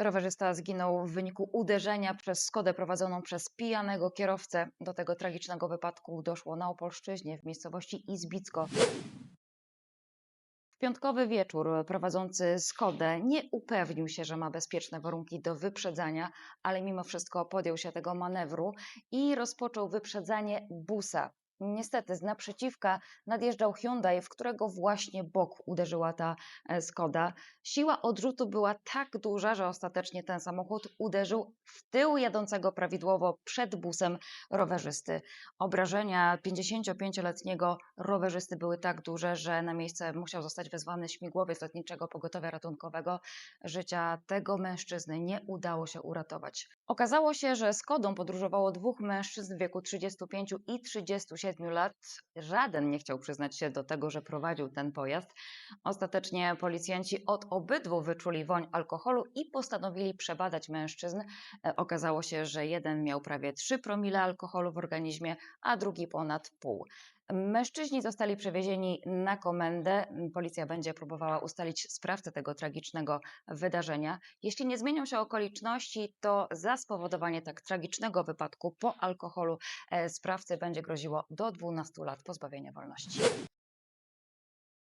Rowerzysta zginął w wyniku uderzenia przez Skodę prowadzoną przez pijanego kierowcę. Do tego tragicznego wypadku doszło na Opolszczyźnie w miejscowości Izbicko. W piątkowy wieczór prowadzący Skodę nie upewnił się, że ma bezpieczne warunki do wyprzedzania, ale mimo wszystko podjął się tego manewru i rozpoczął wyprzedzanie busa. Niestety z naprzeciwka nadjeżdżał Hyundai, w którego właśnie bok uderzyła ta e, Skoda. Siła odrzutu była tak duża, że ostatecznie ten samochód uderzył w tył jadącego prawidłowo przed busem rowerzysty. Obrażenia 55-letniego rowerzysty były tak duże, że na miejsce musiał zostać wezwany śmigłowiec lotniczego pogotowia ratunkowego. Życia tego mężczyzny nie udało się uratować. Okazało się, że Skodą podróżowało dwóch mężczyzn w wieku 35 i 37 lat. Żaden nie chciał przyznać się do tego, że prowadził ten pojazd. Ostatecznie policjanci od obydwu wyczuli woń alkoholu i postanowili przebadać mężczyzn. E, Okazało się, że jeden miał prawie 3 promile alkoholu w organizmie, a drugi ponad pół. Mężczyźni zostali przewiezieni na komendę. Policja będzie próbowała ustalić sprawcę tego tragicznego wydarzenia. Jeśli nie zmienią się okoliczności, to za spowodowanie tak tragicznego wypadku po alkoholu e, sprawcy będzie groziło do 12 lat pozbawienia wolności.